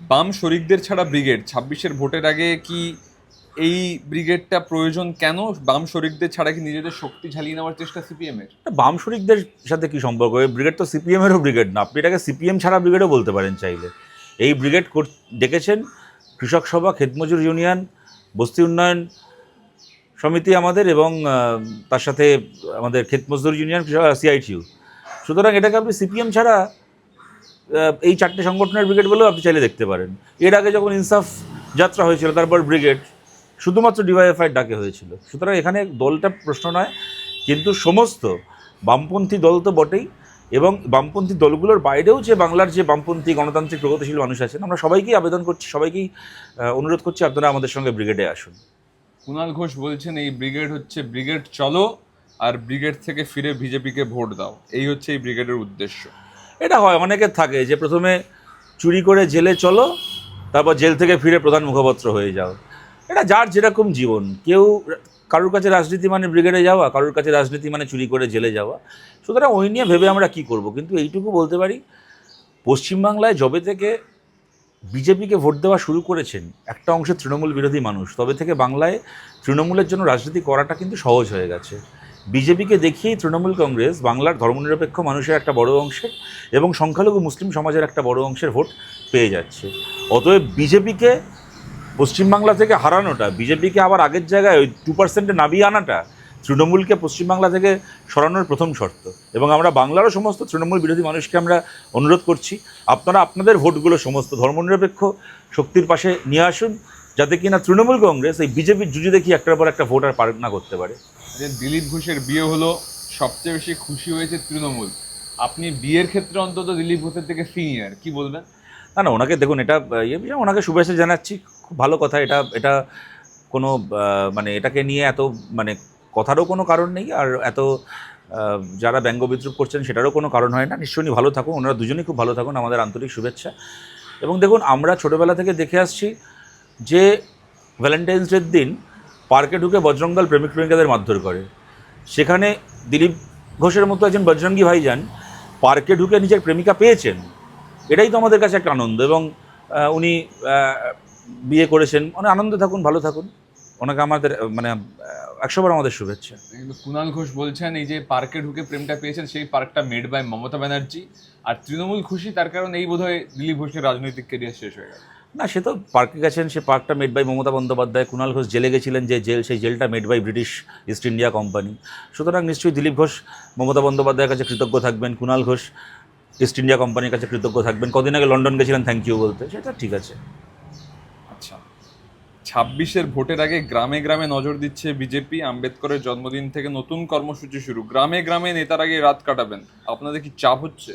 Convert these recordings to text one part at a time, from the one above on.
বাম শরিকদের ছাড়া ব্রিগেড, ছাব্বিশের ভোটের আগে কি এই ব্রিগেডটা প্রয়োজন কেন? বাম শরিকদের ছাড়া কি নিজেদের শক্তি ঝালিয়ে নেওয়ার চেষ্টা সিপিএম এর বাম শরিকদের সাথে কি সম্পর্ক? এই ব্রিগেড তো সিপিএমেরও ব্রিগেড না। আপনি এটাকে সিপিএম ছাড়া ব্রিগেডও বলতে পারেন চাইলে। এই ব্রিগেড ডেকেছেন কৃষক সভা ক্ষেতমজুর ইউনিয়ন, বস্তি উন্নয়ন সমিতি আমাদের এবং তার সাথে আমাদের ক্ষেত মজদুর ইউনিয়ন সিআইটিউ সুতরাং এটাকে আপনি সিপিএম ছাড়া এই চারটে সংগঠনের ব্রিগেড বলেও আপনি চাইলে দেখতে পারেন। এর আগে যখন ইনসাফ যাত্রা হয়েছিল, তারপর ব্রিগেড শুধুমাত্র ডিওয়াইএফআই ডাকে হয়েছিল। সুতরাং এখানে দলটা প্রশ্ন নয়, কিন্তু সমস্ত বামপন্থী দল তো বটেই এবং বামপন্থী দলগুলোর বাইরেও যে বাংলার যে বামপন্থী গণতান্ত্রিক প্রগতিশীল মানুষ আছেন, আমরা সবাইকেই আবেদন করছি, সবাইকেই অনুরোধ করছি আপনারা আমাদের সঙ্গে ব্রিগেডে আসুন। কুণাল ঘোষ বলছেন, এই ব্রিগেড হচ্ছে ব্রিগেড চলো, আর ব্রিগেড থেকে ফিরে বিজেপিকে ভোট দাও। এই হচ্ছে এই ব্রিগেডের উদ্দেশ্য। এটা হয় অনেকের থাকে যে প্রথমে চুরি করে জেলে চলো, তারপর জেল থেকে ফিরে প্রধান মুখপাত্র হয়ে যাও। এটা যার যেরকম জীবন, কেউ কারোর কাছে রাজনীতি মানে ব্রিগেডে যাওয়া, কারোর কাছে রাজনীতি মানে চুরি করে জেলে যাওয়া। সুতরাং ওই নিয়ে ভেবে আমরা কি করব? কিন্তু এইটুকু বলতে পারি, পশ্চিমবাংলায় যবে থেকে বিজেপিকে ভোট দেওয়া শুরু করেছেন, একটা অংশের তৃণমূল বিরোধী মানুষ, তবে থেকে বাংলায় তৃণমূলের জন্য রাজনীতি করাটা কিন্তু সহজ হয়ে গেছে। বিজেপিকে দেখিয়েই তৃণমূল কংগ্রেস বাংলার ধর্মনিরপেক্ষ মানুষের একটা বড় অংশের এবং সংখ্যালঘু মুসলিম সমাজের একটা বড় অংশের ভোট পেয়ে যাচ্ছে। অতএব বিজেপিকে পশ্চিমবাংলা থেকে হারানোটা, বিজেপিকে আবার আগের জায়গায় ওই টু পার্সেন্টে নামিয়ে আনাটা তৃণমূলকে পশ্চিমবাংলা থেকে সরানোর প্রথম শর্ত। এবং আমরা বাংলারও সমস্ত তৃণমূল বিরোধী মানুষকে আমরা অনুরোধ করছি, আপনারা আপনাদের ভোটগুলো সমস্ত ধর্মনিরপেক্ষ শক্তির পাশে নিয়ে আসুন, যাতে কিনা তৃণমূল কংগ্রেস এই বিজেপির জুজু দেখি একটার পর একটা ভোট আর পার না করতে পারে। যে দিলীপ ঘোষের বিয়ে হলো সবচেয়ে বেশি খুশি হয়েছে তৃণমূল। আপনি বিয়ের ক্ষেত্রে অন্তত দিলীপ ঘোষের থেকে সিনিয়র কি বলবেন? না না ওনাকে দেখুন এটা ইয়ে বিষয়, ওনাকে শুভেচ্ছা জানাচ্ছি খুব ভালো কথা এটা এটা কোনো মানে এটাকে নিয়ে এত মানে কথারও কোনো কারণ নেই আর এত যারা ব্যঙ্গ বিদ্রুপ করছেন সেটারও কোনো কারণ হয় না নিশ্চয়ই ভালো থাকুন ওনারা দুজনেই খুব ভালো থাকুন আমাদের আন্তরিক শুভেচ্ছা। এবং দেখুন আমরা ছোটোবেলা থেকে দেখে আসছি যে ভ্যালেন্টাইন্স ডের দিন পার্কে ঢুকে বজরঙ্গাল প্রেমিক প্রেমিকাদের মারধর করে। সেখানে দিলীপ ঘোষের মতো একজন বজরঙ্গী ভাইজান পার্কে ঢুকে নিজের প্রেমিকা পেয়েছেন। এটাই তো আমাদের কাছে একটা আনন্দ এবং উনি বিয়ে করেছেন। মানে আনন্দে থাকুন, ভালো থাকুন। ওনাকে আমাদের মানে একশোবার আমাদের শুভেচ্ছা। কুণাল ঘোষ বলছেন, এই যে পার্কে ঢুকে প্রেমটা পেয়েছেন, সেই পার্কটা মেড বাই মমতা ব্যানার্জি। আর তৃণমূল খুশি, তার কারণ এই বোধহয় দিলীপ ঘোষের রাজনৈতিক কেরিয়ার শেষ হয়ে গেল। না সে তো পার্কে গেছেন সে পার্কটা মেড বাই মমতা বন্দ্যোপাধ্যায় কুণাল ঘোষ জেলে গেছিলেন যে জেল সেই জেলটা made by British East India company সুতরাং নিশ্চয়ই দিলীপ ঘোষ মমতা বন্দ্যোপাধ্যায়ের কাছে কৃতজ্ঞ থাকবেন কুণাল ঘোষ ইস্ট ইন্ডিয়া কোম্পানির কাছে কৃতজ্ঞ থাকবেন। কদিন আগে লন্ডন গেছিলেন থ্যাংক ইউ বলতে সেটা ঠিক আছে। আচ্ছা ছাব্বিশের ভোটের আগে গ্রামে গ্রামে নজর দিচ্ছে বিজেপি আম্বেদকরের জন্মদিন থেকে নতুন কর্মসূচি শুরু। গ্রামে গ্রামে নেতার আগে রাত কাটাবেন আপনাদের কি চাপ হচ্ছে?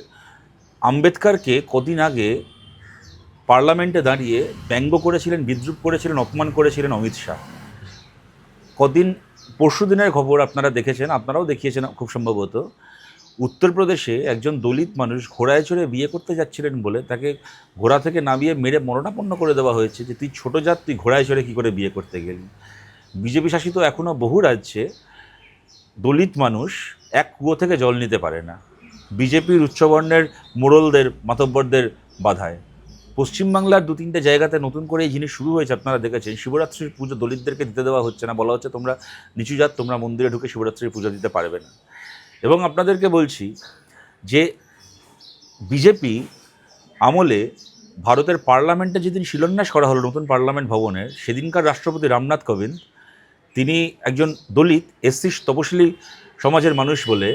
আম্বেদকরকে কদিন আগে পার্লামেন্টে দাঁড়িয়ে ব্যঙ্গ করেছিলেন, বিদ্রুপ করেছিলেন, অপমান করেছিলেন অমিত শাহ। কদিন, পরশু দিনের খবর আপনারা দেখেছেন, আপনারাও দেখিয়েছেন খুব সম্ভবত। উত্তরপ্রদেশে একজন দলিত মানুষ ঘোড়ায় চড়ে বিয়ে করতে যাচ্ছিলেন বলে তাকে ঘোড়া থেকে নামিয়ে মেরে মরণাপন্ন করে দেওয়া হয়েছে যে, তুই ছোটো জাত, তুই ঘোড়ায় চড়ে কী করে বিয়ে করতে গেলি? বিজেপি শাসিত এখনও বহু রাজ্যে দলিত মানুষ এক কুয়ো থেকে জল নিতে পারে না। বিজেপির উচ্চবর্ণের মোড়লদের, মাতব্বরদের বাধায়। পশ্চিমবাংলার দু তিনটে জায়গাতে নতুন করে এই জিনিস শুরু হয়েছে, আপনারা দেখেছেন। শিবরাত্রির পুজো দলিতদেরকে দিতে দেওয়া হচ্ছে না, বলা হচ্ছে তোমরা নিচু জাত তোমরা মন্দিরে ঢুকে শিবরাত্রির পুজো দিতে পারবে না। এবং আপনাদেরকে বলছি যে বিজেপি আমলে ভারতের পার্লামেন্টে যেদিন শিলান্যাস করা হলো নতুন পার্লামেন্ট ভবনের সেদিনকার রাষ্ট্রপতি রামনাথ কোবিন্দ, তিনি একজন দলিত, এসসি তপশিলি সমাজের মানুষ বলে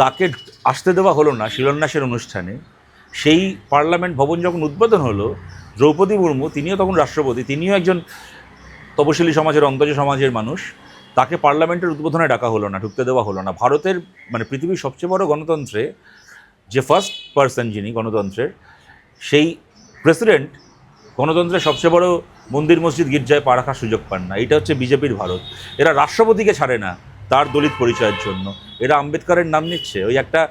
তাকে আসতে দেওয়া হলো না শিলান্যাসের অনুষ্ঠানে। সেই পার্লামেন্ট ভবন যখন উদ্বোধন হলো, দ্রৌপদী মুর্মু, তিনিও তখন রাষ্ট্রপতি, তিনিও একজন তপশিলি সমাজের, অন্তজ সমাজের মানুষ, তাকে পার্লামেন্টের উদ্বোধনে ডাকা হলো না, ঢুকতে দেওয়া হলো না। ভারতের মানে পৃথিবীর সবচেয়ে বড় গণতন্ত্রে যে ফার্স্ট পার্সন যিনি গণতন্ত্রের, সেই প্রেসিডেন্ট গণতন্ত্রের সবচেয়ে বড় মন্দির মসজিদ গির্জায় পা রাখার সুযোগ পান না। এটা হচ্ছে বিজেপির ভারত। এরা রাষ্ট্রপতিকে ছাড়ে না তার দলিত পরিচয়ের জন্য। এরা আম্বেদকরের নাম নিচ্ছে। ওই একটা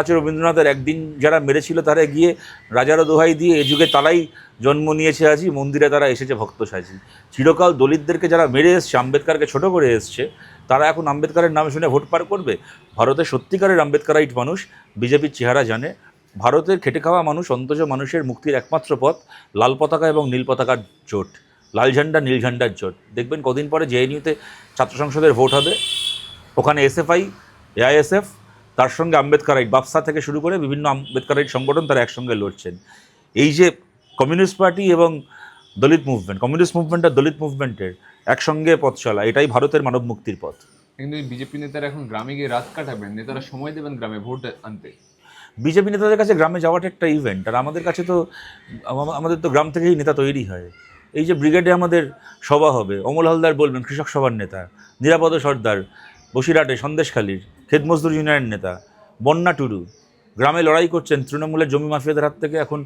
আছে রবীন্দ্রনাথের একদিন যারা মেরেছিল তারা গিয়ে রাজারও দোহাই দিয়ে এ যুগে তারাই জন্ম নিয়েছে আজি মন্দিরে তারা এসেছে ভক্ত সাজি চিরকাল দলিতদেরকে যারা মেরে এসছে, আম্বেদকরকে ছোট করে এসছে, তারা এখন আম্বেদকারের নাম শুনে ভোট পার করবে। ভারতের সত্যিকারের আম্বেদকরাইট মানুষ, বিজেপির চেহারা জানে। ভারতের খেটে খাওয়া মানুষ অন্তজ মানুষের মুক্তির একমাত্র পথ, লাল পতাকা এবং নীল পতাকার জোট। লাল ঝান্ডা, নীল ঝান্ডার জোট। দেখবেন কদিন পরে জেএনইউতে ছাত্র সংসদের ভোট হবে। ওখানে এসএফআই এআইএসএফ তার সঙ্গে আম্বেদকারাইট বাপসা থেকে শুরু করে বিভিন্ন আম্বেদকারাইট সংগঠন তারা একসঙ্গে লড়ছেন। এই যে কমিউনিস্ট পার্টি এবং দলিত মুভমেন্ট কমিউনিস্ট মুভমেন্ট আর দলিত মুভমেন্টের একসঙ্গে পথ চলা এটাই ভারতের মানব মুক্তির পথ। কিন্তু বিজেপি নেতারা এখন গ্রামে গিয়ে রাত কাটাবেন নেতারা সময় দেবেন গ্রামে ভোট আনতে। বিজেপি নেতাদের কাছে গ্রামে যাওয়াটা একটা ইভেন্ট আর আমাদের কাছে তো আমাদের তো গ্রাম থেকেই নেতা তৈরি হয়। এই যে ব্রিগেডে আমাদের সভা হবে অমল হালদার বলবেন কৃষক সভার নেতা নিরাপদ সর্দার বসিরহাটে সন্দেশখালীর। খেত মজদুর ইউনিয়নের নেতা, বন্যা টুডু। গ্রামে লড়াই করছেন তৃণমূলের জমি মাফিয়াদের হাত থেকে, এখন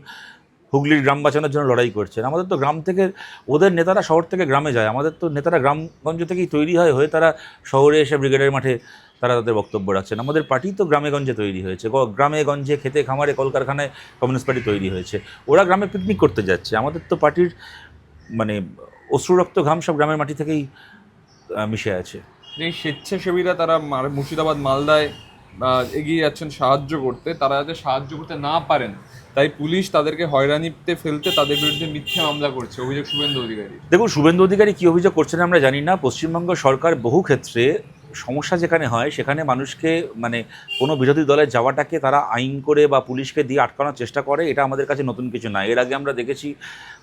হুগলির গ্রাম বাঁচানোর জন্য লড়াই করছেন। আমাদের তো গ্রাম থেকে, ওদের নেতারা শহর থেকে গ্রামে যায়। আমাদের তো নেতারা গ্রামগঞ্জ থেকেই তৈরি হয়, হয়ে তারা শহরে এসে ব্রিগেডের মাঠে তারা তাদের বক্তব্য রাখছেন। আমাদের পার্টি তো গ্রামে গঞ্জে তৈরি হয়েছে। গ্রামে গঞ্জে খেতে খামারে কলকারখানায় কমিউনিস্ট পার্টি তৈরি হয়েছে। ওরা গ্রামে পিকনিক করতে যাচ্ছে। আমাদের তো পার্টির মানে অশ্রুরক্ত ঘাম সব গ্রামের মাটি থেকেই মিশে আছে। যে স্বেচ্ছাসেবীরা তারা মুর্শিদাবাদ, মালদায় এগিয়ে যাচ্ছেন সাহায্য করতে, তারা যাতে সাহায্য করতে না পারেন, তাই পুলিশ তাদেরকে হয়রানিতে ফেলতে তাদের বিরুদ্ধে মিথ্যা মামলা করছে, অভিযোগ শুভেন্দু অধিকারী দেখুন, শুভেন্দু অধিকারী কী অভিযোগ করছেন আমরা জানি না। পশ্চিমবঙ্গ সরকার বহু ক্ষেত্রে সমস্যা যেখানে হয়, সেখানে মানুষকে মানে কোনো বিরোধী দলে যাওয়াটাকে তারা আইন করে বা পুলিশকে দিয়ে আটকানোর চেষ্টা করে, এটা আমাদের কাছে নতুন কিছু না। এর আগে আমরা দেখেছি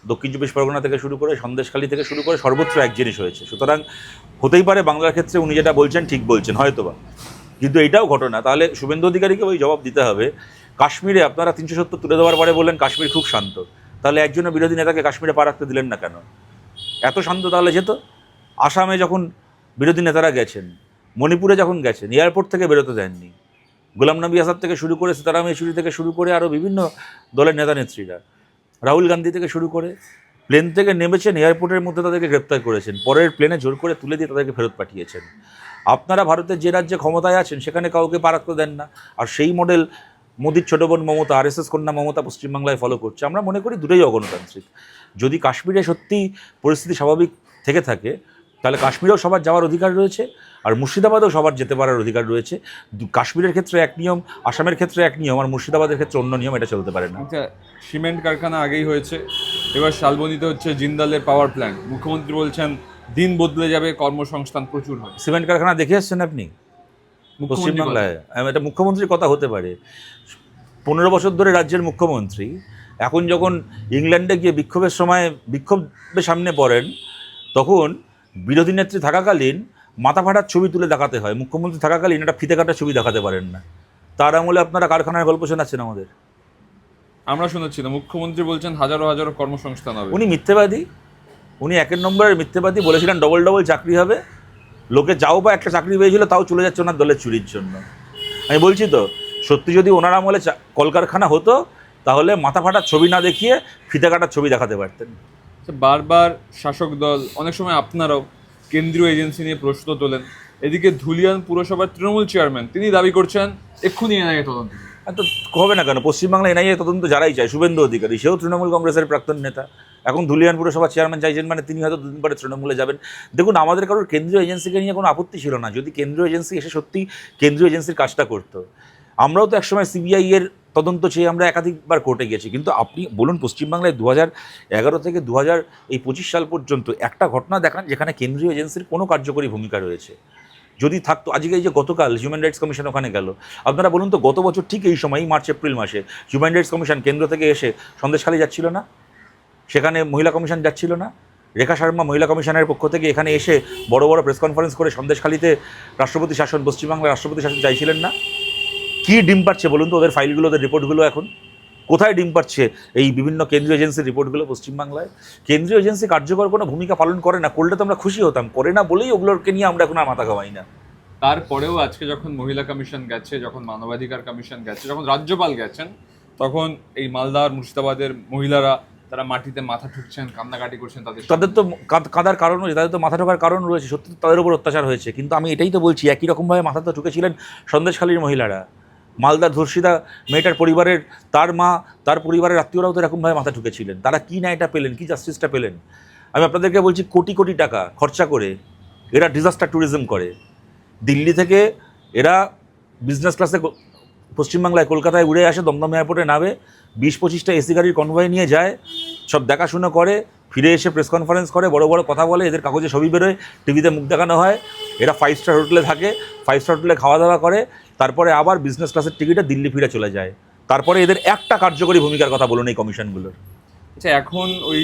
দক্ষিণ চব্বিশ পরগনা থেকে শুরু করে, সন্দেশখালী থেকে শুরু করে সর্বত্র এক জিনিস হয়েছে। সুতরাং হতেই পারে বাংলার ক্ষেত্রে উনি যেটা বলছেন, ঠিক বলছেন, হয়তোবা। কিন্তু এটাও ঘটনা। তাহলে শুভেন্দু অধিকারীকে ওই জবাব দিতে হবে, কাশ্মীরে আপনারা তিনশো সত্তর তুলে দেওয়ার পরে বললেন কাশ্মীর খুব শান্ত। তাহলে একজনের বিরোধী নেতাকে কাশ্মীরে পা রাখতে দিলেন না কেন? এত শান্ত তাহলে যেত? আসামে যখন বিরোধী নেতারা গেছেন মণিপুরে যখন গেছেন এয়ারপোর্ট থেকে বেরোতে দেননি। গোলাম নবী আজাদ থেকে শুরু করে সীতারাম ইয়েচুরি থেকে শুরু করে আরও বিভিন্ন দলের নেতা নেত্রীরা, রাহুল গান্ধী থেকে শুরু করে প্লেন থেকে নেমেছেন এয়ারপোর্টের মধ্যে তাদেরকে গ্রেপ্তার করেছেন, পরের প্লেনে জোর করে তুলে দিয়ে তাদেরকে ফেরত পাঠিয়েছেন। আপনারা ভারতের যে রাজ্যে ক্ষমতায় আছেন, সেখানে কাউকে পা রাখতে দেন না। আর সেই মডেল মোদির ছোট বোন মমতা আরএসএস কন্যা মমতা পশ্চিমবাংলায় ফলো করছে। আমরা মনে করি দুটোই অগণতান্ত্রিক। যদি কাশ্মীরে সত্যি পরিস্থিতি স্বাভাবিক থেকে থাকে, তাহলে কাশ্মীরেও সবার যাওয়ার অধিকার রয়েছে। আর মুর্শিদাবাদেও সবার যেতে পারার অধিকার রয়েছে। কাশ্মীরের ক্ষেত্রে এক নিয়ম আসামের ক্ষেত্রে এক নিয়ম আর মুর্শিদাবাদের ক্ষেত্রে অন্য নিয়ম এটা চলতে পারে না। আচ্ছা সিমেন্ট কারখানা আগেই হয়েছে এবার শালবনিতে হচ্ছে জিন্দালের পাওয়ার প্ল্যান্ট মুখ্যমন্ত্রী বলছেন দিন বদলে যাবে কর্মসংস্থান প্রচুর হবে। সিমেন্ট কারখানা দেখে এসছেন আপনি? পশ্চিমবাংলায়। এটা মুখ্যমন্ত্রীর কথা হতে পারে। পনেরো বছর ধরে রাজ্যের মুখ্যমন্ত্রী এখন যখন ইংল্যান্ডে গিয়ে বিক্ষোভের সময় বিক্ষোভের সামনে পড়েন তখন বিরোধী নেত্রী থাকাকালীন মাথা ফাটার ছবি তুলে দেখাতে হয়। মুখ্যমন্ত্রী থাকাকালীন একটা ফিতে কাটার ছবি দেখাতে পারেন না। তার আমলে আপনারা কারখানার গল্প শোনাচ্ছেন আমাদের। আমরা শুনেছি না। মুখ্যমন্ত্রী বলছেন হাজারো হাজারো কর্মসংস্থান হবে। উনি মিথ্যেবাদী। উনি একের নম্বরের মিথ্যেবাদী। বলেছিলেন ডবল ডবল চাকরি হবে। লোকে যাও বা একটা চাকরি পেয়েছিল তাও চলে যাচ্ছে ওনার দলের চুরির জন্য। আমি বলছি তো সত্যি যদি ওনার আমলে কলকারখানা হতো তাহলে মাথা ফাটার ছবি না দেখিয়ে ফিতে কাটার ছবি দেখাতে পারতেন। বারবার শাসক দল অনেক সময় আপনারাও কেন্দ্রীয় এজেন্সি নিয়ে প্রশ্ন তোলেন। এদিকে ধুলিয়ান পুরসভার তৃণমূল চেয়ারম্যান, তিনি দাবি করছেন, এক্ষুনি এনআইএ তদন্ত তো হবে না কেন? পশ্চিমবাংলা এনআইএ তদন্ত যারাই চায়, শুভেন্দু অধিকারী, সেও তৃণমূল কংগ্রেসের প্রাক্তন নেতা। এখন ধুলিয়ান পুরসভা চেয়ারম্যান চাইছেন মানে তিনি হয়তো দুদিন পরে তৃণমূলে যাবেন। দেখুন, আমাদের কারোর কেন্দ্রীয় এজেন্সিকে নিয়ে কোনো আপত্তি ছিল না। যদি কেন্দ্রীয় এজেন্সি এসে সত্যি কেন্দ্রীয় এজেন্সির কাজটা করতো, আমরাও তো একসময় সিবিআই এর তদন্ত চেয়ে আমরা একাধিকবার কোর্টে গেছি কিন্তু আপনি বলুন, পশ্চিমবাংলায় দু এগারো থেকে দু হাজার এই পঁচিশ সাল পর্যন্ত একটা ঘটনা দেখান যেখানে কেন্দ্রীয় এজেন্সির কোনো কার্যকরী ভূমিকা রয়েছে। যদি থাকতো, আজকে এই যে গতকাল হিউম্যান রাইটস কমিশন ওখানে গেল, আপনারা বলুন তো, গত বছর ঠিক এই সময় এই মার্চ, এপ্রিল মাসে হিউম্যান রাইটস কমিশন কেন্দ্র থেকে এসে সন্দেশখালী যাচ্ছিল না? সেখানে মহিলা কমিশন যাচ্ছিল না? রেখা শর্মা মহিলা কমিশনের পক্ষ থেকে এখানে এসে বড় বড় প্রেস কনফারেন্স করে সন্দেশখালীতে রাষ্ট্রপতি শাসন, পশ্চিমবাংলার রাষ্ট্রপতি শাসন চাইছিলেন না? কী ডিম পাচ্ছে বলুন তো? ওদের ফাইলগুলো ওদের রিপোর্টগুলো এখন। কোথায় ডিম পাচ্ছে এই বিভিন্ন কেন্দ্রীয় এজেন্সির রিপোর্টগুলো পশ্চিমবাংলায়? কেন্দ্রীয় এজেন্সি কার্যকর কোনো ভূমিকা পালন করে না। করলে তো আমরা খুশি হতাম। করে না বলেই ওগুলোকে নিয়ে আমরা এখন আর মাথা খাওয়াই না। তারপরেও আজকে যখন মহিলা কমিশন গেছে যখন মানবাধিকার কমিশন গেছে যখন রাজ্যপাল গেছেন তখন এই মালদার মুর্শিদাবাদের মহিলারা তারা মাটিতে মাথা ঠুকছেন কান্নাকাটি করছেন তাদের তাদের তো কাঁদ- কাঁদার কারণ রয়েছে তাদের তো মাথা ঢোকার কারণ রয়েছে সত্যি তো তাদের উপর অত্যাচার হয়েছে। কিন্তু আমি এটাই তো বলছি একই রকমভাবে মাথা তো ঠুকেছিলেন সন্দেশখালীর মহিলারা। মালদার ধর্ষিতা মেয়েটার পরিবারের, তার মা, তার পরিবারের আত্মীয়রাও তো এরকমভাবে মাথা ঠুকেছিলেন তারা কী না এটা পেলেন, কী জাস্টিসটা পেলেন? আমি আপনাদেরকে বলছি, কোটি কোটি টাকা খরচা করে এরা ডিজাস্টার ট্যুরিজম করে। দিল্লি থেকে এরা বিজনেস ক্লাসে পশ্চিমবাংলায়, কলকাতায় উড়ে আসে, দমদম এয়ারপোর্টে নামে বিশ পঁচিশটা এসি গাড়ির কনভয় নিয়ে যায়, সব দেখাশুনো করে, ফিরে এসে প্রেস কনফারেন্স করে, বড় বড় কথা বলে, এদের কাগজে ছবি বেরোয় টিভিতে মুখ দেখানো হয়, এরা ফাইভ স্টার হোটেলে থাকে ফাইভ স্টার হোটেলে খাওয়া দাওয়া করে তারপরে আবার বিজনেস ক্লাসের টিকিটে দিল্লি ফিরে চলে যায়। তারপরে এদের একটা কার্যকরী ভূমিকার কথা বলুন এই কমিশনগুলোর। আচ্ছা এখন ওই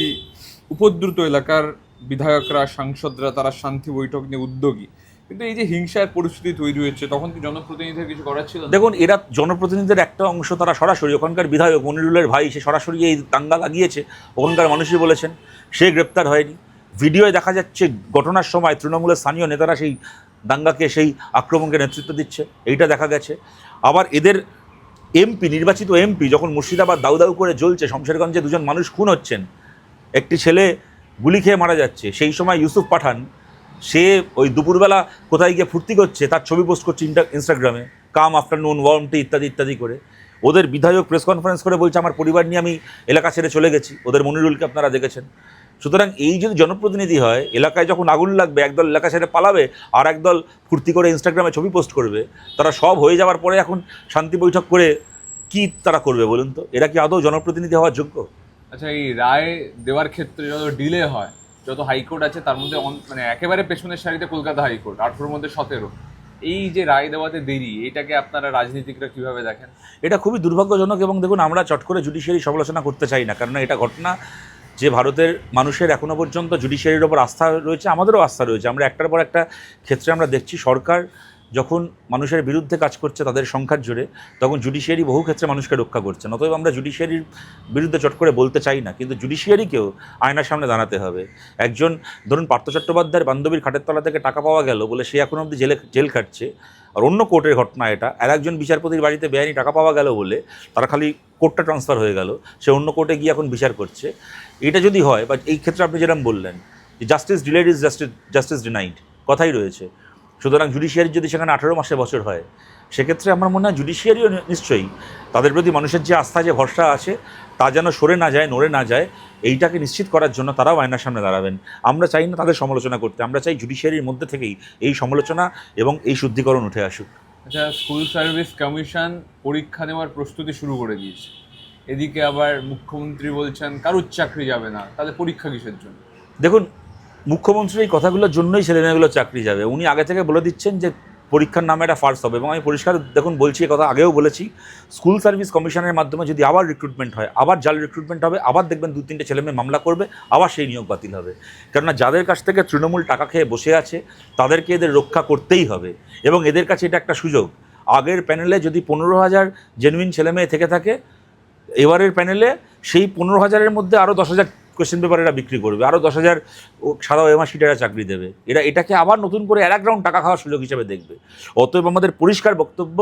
উপদ্রুত এলাকার বিধায়করা সাংসদরা তারা শান্তি বৈঠক নিয়ে উদ্যোগী। কিন্তু এই যে হিংসার পরিস্থিতি তৈরি হয়েছে তখন কি জনপ্রতিনিধিদের কিছু করার ছিল দেখুন এরা জনপ্রতিনিধিদের একটা অংশ তারা সরাসরি ওখানকার বিধায়ক মনিরুলের ভাই সে সরাসরি এই দাঙ্গা লাগিয়েছে ওখানকার মানুষই বলেছেন সে গ্রেপ্তার হয়নি। ভিডিওয়ে দেখা যাচ্ছে ঘটনার সময় তৃণমূলের স্থানীয় নেতারা সেই দাঙ্গাকে সেই আক্রমণকে নেতৃত্ব দিচ্ছে, এইটা দেখা গেছে। আবার এদের এমপি নির্বাচিত এমপি যখন মুর্শিদাবাদ দাউ দাউ করে জ্বলছে, শমশেরগঞ্জে দুজন মানুষ খুন হচ্ছেন, একটি ছেলে গুলি খেয়ে মারা যাচ্ছে, সেই সময় ইউসুফ পাঠান, সে ওই দুপুরবেলা কোথায় গিয়ে ফুর্তি করছে, তার ছবি পোস্ট করছে ইনস্টাগ্রামে, কাম আফটারনুন ওয়ার্ম টি ইত্যাদি ইত্যাদি করে। ওদের বিধায়ক প্রেস কনফারেন্স করে বলছে, আমার পরিবার নিয়ে আমি এলাকা ছেড়ে চলে গেছি। ওদের মনিরুলকে আপনারা দেখেছেন। সুতরাং এই যদি জনপ্রতিনিধি হয় এলাকায় যখন আগুন লাগবে একদল এলাকা ছেড়ে পালাবে আর একদল ফুর্তি করে ইনস্টাগ্রামে ছবি পোস্ট করবে তারা সব হয়ে যাওয়ার পরে এখন শান্তি বৈঠক করে কি তারা করবে বলুন তো? এরা কি আদৌ জনপ্রতিনিধি হওয়ার যোগ্য? আচ্ছা এই রায় দেওয়ার ক্ষেত্রে যত ডিলে হয় যত হাইকোর্ট আছে তার মধ্যে মানে একেবারে পেছনের সারিতে কলকাতা হাইকোর্ট আঠেরোর মধ্যে সতেরো। এই যে রায় দেওয়াতে দেরি এটাকে আপনারা রাজনীতিকরা কীভাবে দেখেন? এটা খুবই দুর্ভাগ্যজনক এবং দেখুন আমরা চট করে জুডিশিয়ারি সমালোচনা করতে চাই না কারণ এটা ঘটনা যে ভারতের মানুষের এখনও পর্যন্ত জুডিশিয়ারির ওপর আস্থা রয়েছে, আমাদেরও আস্থা রয়েছে। আমরা একটার পর একটা ক্ষেত্রে আমরা দেখছি সরকার যখন মানুষের বিরুদ্ধে কাজ করছে তাদের সংখ্যার জোরে, তখন জুডিশিয়ারি বহু ক্ষেত্রে মানুষকে রক্ষা করছে অতএব আমরা জুডিশিয়ারির বিরুদ্ধে চট করে বলতে চাই না, কিন্তু জুডিশিয়ারিকেও আয়নার সামনে দাঁড়াতে হবে। একজন, ধরুন, পার্থ চট্টোপাধ্যায়ের বান্ধবীর খাটের তলা থেকে টাকা পাওয়া গেল বলে সে এখন অবধি জেলে, জেল খাটছে। আর অন্য কোর্টের ঘটনা এটা। আর একজন বিচারপতির বাড়িতে বেআইনি টাকা পাওয়া গেল বলে তারা খালি কোর্টটা ট্রান্সফার হয়ে গেল, সে অন্য কোর্টে গিয়ে এখন বিচার করছে। এটা যদি হয় বা এই ক্ষেত্রে আপনি যেরকম বললেন, যে justice delayed is justice justice denied কথাই রয়েছে। সুতরাং জুডিশিয়ারি যদি সেখানে আঠেরো মাসে বছর হয়, সেক্ষেত্রে আমার মনে হয় জুডিশিয়ারিও নিশ্চয়ই তাদের প্রতি মানুষের যে আস্থা, যে ভরসা আছে, তা যেন সরে না যায়, নড়ে না যায় এইটাকে নিশ্চিত করার জন্য তারাও আয়নার সামনে দাঁড়াবেন। আমরা চাই না তাদের সমালোচনা করতে আমরা চাই জুডিশিয়ারির মধ্যে থেকেই এই সমালোচনা এবং এই শুদ্ধিকরণ উঠে আসুক। আচ্ছা স্কুল সার্ভিস কমিশন পরীক্ষা নেওয়ার প্রস্তুতি শুরু করে দিয়েছে। এদিকে আবার মুখ্যমন্ত্রী বলছেন কারুর চাকরি যাবে না তাহলে পরীক্ষা কিসের জন্য? দেখুন মুখ্যমন্ত্রীর এই কথাগুলোর জন্যই ছেলেমেয়েগুলো চাকরি যাবে। উনি আগে থেকে বলে দিচ্ছেন যে পরীক্ষার নামে এটা ফার্স্ট হবে এবং আমি পরিষ্কার দেখুন বলছি কথা আগেও বলেছি স্কুল সার্ভিস কমিশনের মাধ্যমে যদি আবার রিক্রুটমেন্ট হয়, আবার জাল রিক্রুটমেন্ট হবে, আবার দেখবেন দু তিনটে ছেলেমেয়ে মামলা করবে, আবার সেই নিয়োগ বাতিল হবে। কেননা যাদের কাছ থেকে তৃণমূল টাকা খেয়ে বসে আছে, তাদেরকে এদের রক্ষা করতেই হবে এবং এদের কাছে এটা একটা সুযোগ। আগের প্যানেলে যদি পনেরো হাজার জেনুইন ছেলেমেয়ে থেকে থাকে, এবারের প্যানেলে সেই পনেরো হাজারের মধ্যে আরও দশ হাজার কোয়েশ্চেন পেপার এরা বিক্রি করবে। আরও দশ হাজার সাদা ওএমআর সিটেরা চাকরি দেবে। এরা এটাকে আবার নতুন করে এক রাউন্ড টাকা খাওয়ার সুযোগ হিসেবে দেখবে। অতএব আমাদের পরিষ্কার বক্তব্য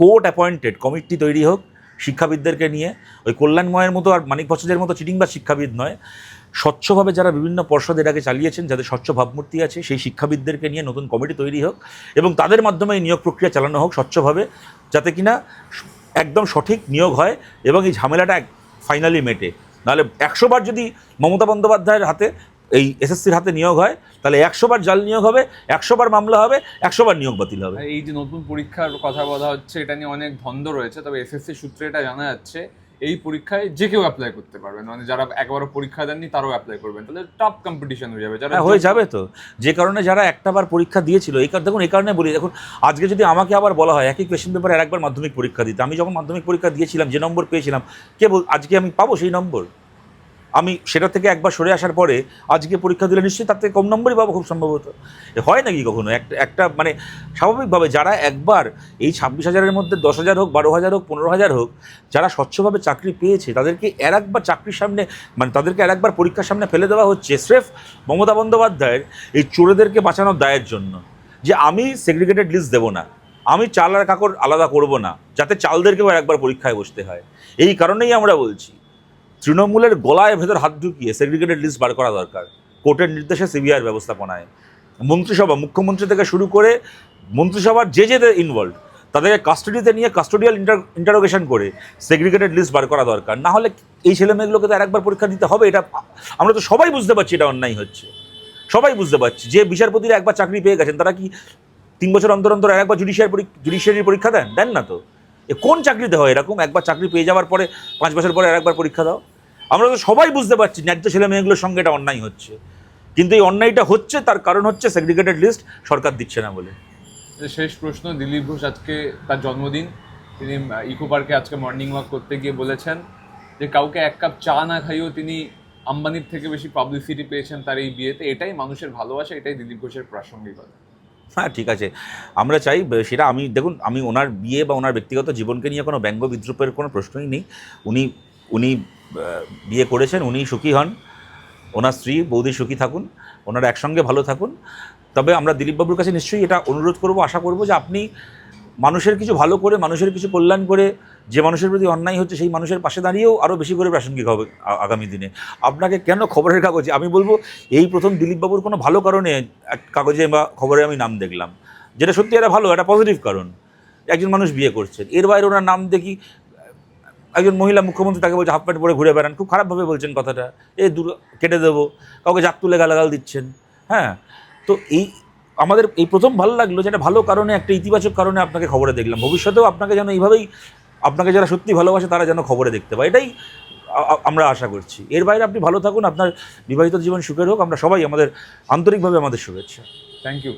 কোর্ট অ্যাপয়েন্টেড কমিটি তৈরি হোক, শিক্ষাবিদদেরকে নিয়ে। ওই কল্যাণময়ের মতো আর মানিক ভট্টাচার্যের মতো চিটিং বা শিক্ষাবিদ নয়। স্বচ্ছভাবে যারা বিভিন্ন পর্ষদ এটাকে চালিয়েছেন, যাদের স্বচ্ছ ভাবমূর্তি আছে, সেই শিক্ষাবিদদেরকে নিয়ে নতুন কমিটি তৈরি হোক এবং তাদের মাধ্যমে এই নিয়োগ প্রক্রিয়া চালানো হোক স্বচ্ছভাবে, যাতে কিনা একদম সঠিক নিয়োগ হয় এবং এই ঝামেলাটা ফাইনালি মেটে। নাহলে একশো বার যদি মমতা বন্দ্যোপাধ্যায়ের হাতে এই এসএসসির হাতে নিয়োগ হয়, তাহলে একশো বার জাল নিয়োগ হবে একশো বার মামলা হবে একশো বার নিয়োগ বাতিল হবে। এই যে নতুন পরীক্ষার কথা বলা হচ্ছে, এটা নিয়ে অনেক ধন্দ রয়েছে, তবে এসএসসি সূত্রে এটা জানা যাচ্ছে। এই পরীক্ষায় যে কেউ অ্যাপ্লাই করতে পারবেন মানে যারা একবারও পরীক্ষা দেননি তারাও অ্যাপ্লাই করবেন। তাহলে টপ কম্পিটিশন হয়ে যাবে। যারা হ্যাঁ হয়ে যাবে তো। যে কারণে যারা একটাবার পরীক্ষা দিয়েছিল এই কারণে দেখুন এই কারণে বলি দেখুন আজকে যদি আমাকে আবার বলা হয় একই কোয়েশ্চেন পেপারে একবার মাধ্যমিক পরীক্ষা দিতে। আমি যখন মাধ্যমিক পরীক্ষা দিয়েছিলাম যে নম্বর পেয়েছিলাম কে বল আজকে আমি পাবো সেই নম্বর? আমি সেটা থেকে একবার সরে আসার পরে আজকে পরীক্ষা দিলে নিশ্চয়ই তার থেকে কম নম্বরই পাবো খুব সম্ভবত। হয় নাকি কখনো? একটা একটা মানে স্বাভাবিকভাবে যারা একবার এই ছাব্বিশ হাজারের মধ্যে দশ হাজার হোক, বারো হাজার হোক, পনেরো হাজার হোক, যারা স্বচ্ছভাবে চাকরি পেয়েছে, তাদেরকে আর একবার চাকরির সামনে মানে তাদেরকে আর একবার পরীক্ষার সামনে ফেলে দেওয়া হচ্ছে স্রেফ মমতা বন্দ্যোপাধ্যায়ের এই চোরেদেরকে বাঁচানোর দায়ের জন্য। যে আমি সেগ্রিগেটেড লিস্ট দেবো না, আমি চাল আর কাকড় আলাদা করব না, যাতে চালদেরকেও একবার পরীক্ষায় বসতে হয়। এই কারণেই আমরা বলছি। তৃণমূলের গলায় ভেতর হাত ঢুকিয়ে সেগ্রিগেটেড লিস্ট বার করা দরকার। কোর্টের নির্দেশে সিবিআইয়ের ব্যবস্থাপনায়। মন্ত্রিসভা, মুখ্যমন্ত্রী থেকে শুরু করে মন্ত্রিসভার যে যে ইনভলভ তাদেরকে কাস্টাডিতে নিয়ে কাস্টোডিয়াল ইন্টার ইন্টারোগেশন করে সেগ্রিগেটেড লিস্ট বার করা দরকার। না হলে এই ছেলেমেয়েগুলোকে তো আর একবার পরীক্ষা দিতে হবে, এটা আমরা তো সবাই বুঝতে পারছি এটা অন্যায় হচ্ছে। সবাই বুঝতে পারছি যে বিচারপতিরা একবার চাকরি পেয়ে গেছেন, তারা কি তিন বছর অন্তর অন্তর একবার জুডিশিয়ার জুডিশিয়ারির পরীক্ষা দেন? দেন না তো। এ কোন চাকরিতে হয় এরকম? একবার চাকরি পেয়ে যাওয়ার পরে, পাঁচ বছর পরে আরেকবার পরীক্ষা দাও? আমরা তো সবাই বুঝতে পারছি ন্যায্য ছেলে মেয়েগুলোর সঙ্গে এটা অন্যায় হচ্ছে। কিন্তু এই অন্যায়টা হচ্ছে তার কারণ হচ্ছে সেগ্রিগেটেড লিস্ট সরকার দিচ্ছে না বলে। যে শেষ প্রশ্ন দিলীপ ঘোষ আজকে তার জন্মদিন। তিনি ইকো পার্কে আজকে মর্নিং ওয়াক করতে গিয়ে বলেছেন যে কাউকে এক কাপ চা না খাইয়েও তিনি আম্বানির থেকে বেশি পাবলিসিটি পেয়েছেন তার এই বিয়েতে। এটাই মানুষের ভালোবাসা এটাই দিলীপ ঘোষের প্রাসঙ্গিকতা হ্যাঁ ঠিক আছে। আমরা চাই সেটা আমি দেখুন আমি ওনার বিয়ে বা ওনার ব্যক্তিগত জীবনকে নিয়ে কোনো ব্যঙ্গ বিদ্রুপের কোনো প্রশ্নই নেই। উনি উনি বিয়ে করেছেন উনি সুখী হন। ওনার স্ত্রী, বৌদি সুখী থাকুন, ওনারা একসঙ্গে ভালো থাকুন। তবে আমরা দিলীপবাবুর কাছে নিশ্চয়ই এটা অনুরোধ করব, আশা করব যে আপনি মানুষের কিছু ভালো করে, মানুষের কিছু কল্যাণ করে, যে মানুষের প্রতি অন্যায় হচ্ছে সেই মানুষের পাশে দাঁড়িয়েও আরও বেশি করে প্রাসঙ্গিক হবে আগামী দিনে। আপনাকে কেন খবরের কাগজে? আমি বলব, এই প্রথম দিলীপবাবুর কোনো ভালো কারণে এক কাগজে বা খবরে আমি নাম দেখলাম। যেটা সত্যি, এটা ভালো একটা পজিটিভ কারণ। একজন মানুষ বিয়ে করছেন। এর বাইরে ওনার নাম দেখি একজন মহিলা মুখ্যমন্ত্রী তাকে বলছে হাফ প্যান্ট পরে ঘুরে বেড়ান, খুব খারাপভাবে বলছেন কথাটা। এ দূর কেটে দেবো, কাউকে জাত তুলে গালাগাল দিচ্ছেন। হ্যাঁ তো এই আমাদের এই প্রথম ভালো লাগল যে একটা ভালো কারণে, একটা ইতিবাচক কারণে আপনাকে খবরে দেখলাম। ভবিষ্যতেও আপনাকে যেন এইভাবেই, আপনাকে যারা সত্যি ভালোবাসে তারা যেন খবরে দেখতে পায়। এটাই আমরা আশা করছি। এর বাইরে আপনি ভালো থাকুন, আপনার বিবাহিত জীবন সুখের হোক। আমরা সবাই আমাদের আন্তরিকভাবে আমাদের শুভেচ্ছা। Thank you